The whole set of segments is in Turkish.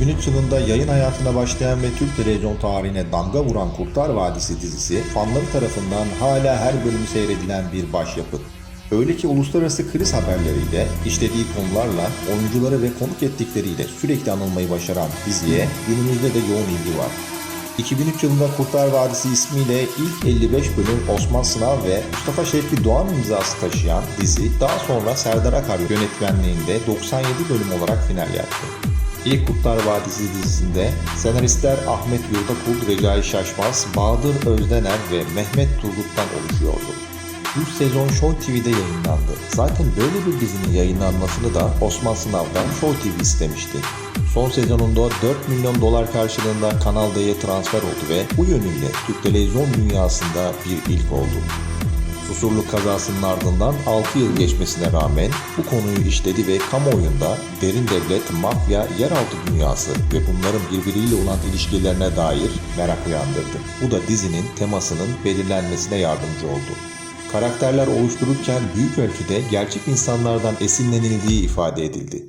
2003 yılında yayın hayatına başlayan ve Türk televizyon tarihine damga vuran Kurtlar Vadisi dizisi fanları tarafından hala her bölümü seyredilen bir başyapıt. Öyle ki uluslararası kriz haberleriyle, işlediği konularla, oyuncuları ve konuk ettikleriyle sürekli anılmayı başaran diziye günümüzde de yoğun ilgi var. 2003 yılında Kurtlar Vadisi ismiyle ilk 55 bölüm Osman Sınav ve Mustafa Şevki Doğan imzası taşıyan dizi daha sonra Serdar Akar yönetmenliğinde 97 bölüm olarak final yaptı. İlk Kurtlar Vadisi dizisinde senaristler Ahmet Yurdakul, Recai Şaşmaz, Bahadır Özdener ve Mehmet Turgut'tan oluşuyordu. 3 sezon Show TV'de yayınlandı. Zaten böyle bir dizinin yayınlanmasını da Osman Sınav'dan Show TV istemişti. Son sezonunda 4 milyon dolar karşılığında Kanal D'ye transfer oldu ve bu yönüyle Türk televizyon dünyasında bir ilk oldu. Susurluk kazasının ardından 6 yıl geçmesine rağmen bu konuyu işledi ve kamuoyunda derin devlet, mafya, yeraltı dünyası ve bunların birbiriyle olan ilişkilerine dair merak uyandırdı. Bu da dizinin temasının belirlenmesine yardımcı oldu. Karakterler oluştururken büyük ölçüde gerçek insanlardan esinlenildiği ifade edildi.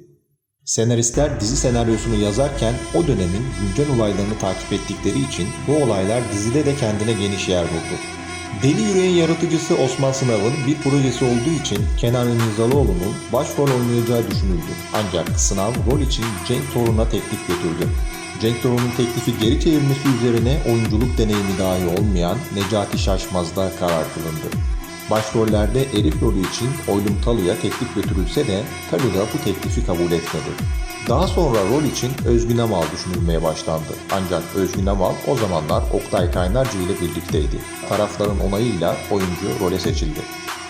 Senaristler dizi senaryosunu yazarken o dönemin güncel olaylarını takip ettikleri için bu olaylar dizide de kendine geniş yer buldu. Deli Yüreğin yaratıcısı Osman Sınav'ın bir projesi olduğu için Kenan İmirzalıoğlu'nun başrol oynayacağı düşünüldü. Ancak Sınav rol için Cenk Torun'a teklif götürdü. Cenk Torun'un teklifi geri çevirmesi üzerine oyunculuk deneyimi dahi olmayan Necati Şaşmaz'da karar kılındı. Başrollerde Elif rolü için Oylum Talu'ya teklif götürülse de Talu da bu teklifi kabul etmedi. Daha sonra rol için Özgün Amal düşünülmeye başlandı. Ancak Özgün Amal o zamanlar Oktay Kaynarca ile birlikteydi. Tarafların onayıyla oyuncu role seçildi.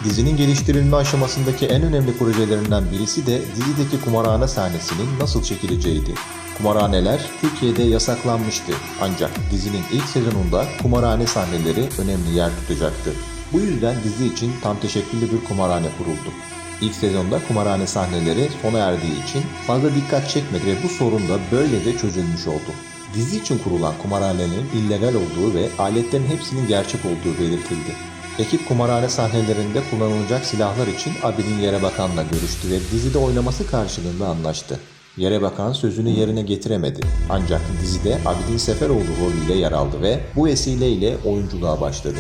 Dizinin geliştirilme aşamasındaki en önemli projelerinden birisi de dizideki kumarhane sahnesinin nasıl çekileceğiydi. Kumarhaneler Türkiye'de yasaklanmıştı ancak dizinin ilk sezonunda kumarhane sahneleri önemli yer tutacaktı. Bu yüzden dizi için tam teşekküllü bir kumarhane kuruldu. İlk sezonda kumarhane sahneleri sona erdiği için fazla dikkat çekmedi ve bu sorun da böylece çözülmüş oldu. Dizi için kurulan kumarhanenin illegal olduğu ve aletlerin hepsinin gerçek olduğu belirtildi. Ekip kumarhane sahnelerinde kullanılacak silahlar için Abidin Yerebakan'la görüştü ve dizide oynaması karşılığında anlaştı. Yerebakan sözünü yerine getiremedi. Ancak dizide Abidin Seferoğlu rolüyle yer aldı ve bu vesileyle oyunculuğa başladı.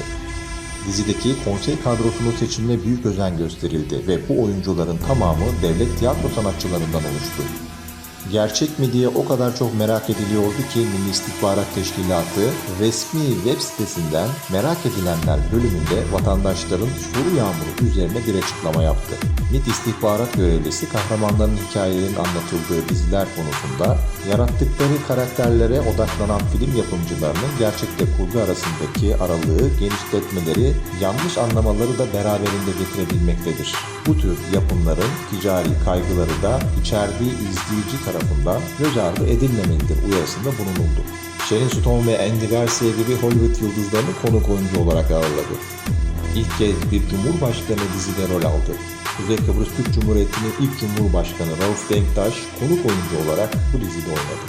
Dizideki konsey kadrosunun seçimine büyük özen gösterildi ve bu oyuncuların tamamı devlet tiyatro sanatçılarından oluştu. Gerçek mi diye o kadar çok merak ediliyordu ki Milli İstihbarat Teşkilatı resmi web sitesinden merak edilenler bölümünde vatandaşların soru yağmuru üzerine bir açıklama yaptı. MİT istihbarat görevlisi kahramanların hikayelerinin anlatıldığı diziler konusunda yarattıkları karakterlere odaklanan film yapımcılarının gerçekte kurgu arasındaki aralığı genişletmeleri, yanlış anlamaları da beraberinde getirebilmektedir. Bu tür yapımların ticari kaygıları da içerdiği izleyici tarafından göz ardı edilmemelidir uyarısında bulunuldu. Sharon Stone ve Andy Garcia gibi Hollywood yıldızlarını konuk oyuncu olarak ağırladı. İlk kez bir cumhurbaşkanı dizide rol aldı. Kuzey Kıbrıs Türk Cumhuriyeti'nin ilk cumhurbaşkanı Rauf Denktaş konuk oyuncu olarak bu dizide oynadı.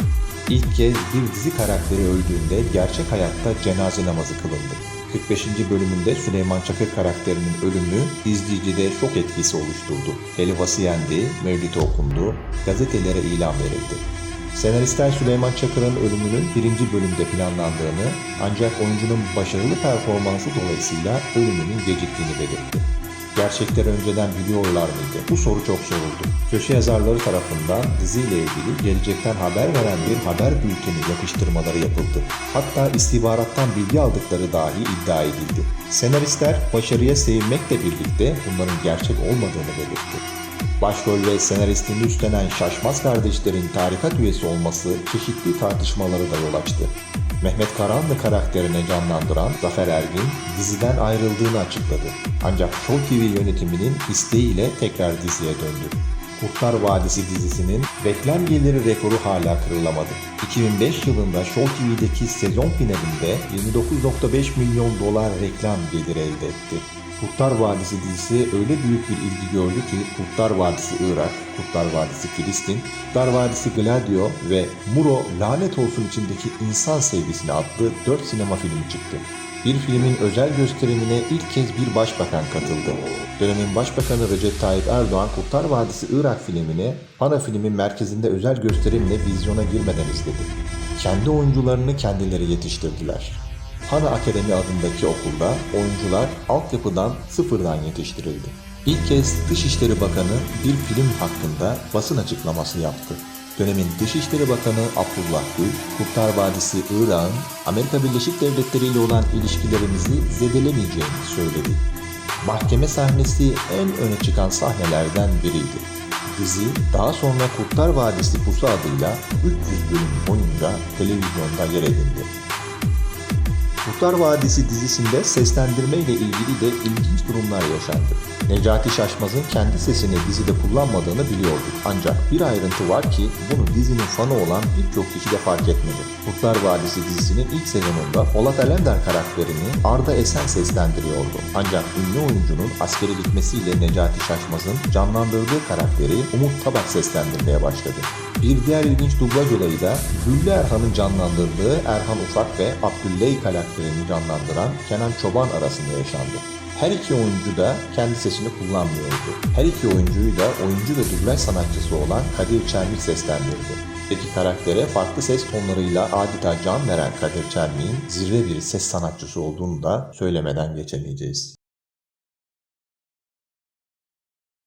İlk kez bir dizi karakteri öldüğünde gerçek hayatta cenaze namazı kılındı. 45. bölümünde Süleyman Çakır karakterinin ölümü izleyicide şok etkisi oluşturdu. Helvası yendi, mevlid okundu, gazetelere ilan verildi. Senaristler Süleyman Çakır'ın ölümünün birinci bölümde planlandığını ancak oyuncunun başarılı performansı dolayısıyla ölümünün geciktiğini belirtti. Gerçekleri önceden biliyorlar mıydı? Bu soru çok soruldu. Köşe yazarları tarafından diziyle ilgili gelecekten haber veren bir haber bülteni yapıştırmaları yapıldı. Hatta istihbarattan bilgi aldıkları dahi iddia edildi. Senaristler başarıya sevinmekle birlikte bunların gerçek olmadığını belirtti. Başrol ve senaristliğini üstlenen Şaşmaz kardeşlerin tarikat üyesi olması çeşitli tartışmaları da yol açtı. Mehmet Karahanlı karakterini canlandıran Zafer Ergin diziden ayrıldığını açıkladı. Ancak Show TV yönetiminin isteğiyle tekrar diziye döndü. Kurtlar Vadisi dizisinin reklam geliri rekoru hala kırılamadı. 2005 yılında Show TV'deki sezon finalinde 29.5 milyon dolar reklam geliri elde etti. Kurtlar Vadisi dizisi öyle büyük bir ilgi gördü ki Kurtlar Vadisi Irak, Kurtlar Vadisi Filistin, Kurtlar Vadisi Gladio ve Muro Lanet Olsun içindeki insan sevgisini adlı 4 sinema filmi çıktı. Bir filmin özel gösterimine ilk kez bir başbakan katıldı. Dönemin başbakanı Recep Tayyip Erdoğan Kurtlar Vadisi Irak filmini Pana filmin merkezinde özel gösterimle vizyona girmeden izledi. Kendi oyuncularını kendileri yetiştirdiler. Hana Akademi adındaki okulda oyuncular altyapıdan sıfırdan yetiştirildi. İlk kez Dışişleri Bakanı bir film hakkında basın açıklaması yaptı. Dönemin Dışişleri Bakanı Abdullah Gül, Kurtlar Vadisi Irak'ın Amerika Birleşik Devletleri ile olan ilişkilerimizi zedelemeyeceğini söyledi. Mahkeme sahnesi en öne çıkan sahnelerden biriydi. Dizi daha sonra Kurtlar Vadisi Pusu adıyla 300 bölüm boyunca televizyonda yer edindi. Kurtlar Vadisi dizisinde seslendirme ile ilgili de ilginç durumlar yaşandı. Necati Şaşmaz'ın kendi sesini dizide kullanmadığını biliyorduk. Ancak bir ayrıntı var ki bunu dizinin fanı olan birçok kişi de fark etmedi. Kurtlar Vadisi dizisinin ilk sezonunda Polat Alemdar karakterini Arda Esen seslendiriyordu. Ancak ünlü oyuncunun askere gitmesiyle Necati Şaşmaz'ın canlandırdığı karakteri Umut Tabak seslendirmeye başladı. Bir diğer ilginç dublaj olayı da Güllü Erhan'ın canlandırdığı Erhan Ufak ve Abdülley karakterini canlandıran Kenan Çoban arasında yaşandı. Her iki oyuncu da kendi sesini kullanmıyordu. Her iki oyuncuyu da oyuncu ve dublaj sanatçısı olan Kadir Çermik seslendirdi. Peki karaktere farklı ses tonlarıyla adeta can veren Kadir Çermik'in zirve bir ses sanatçısı olduğunu da söylemeden geçemeyeceğiz.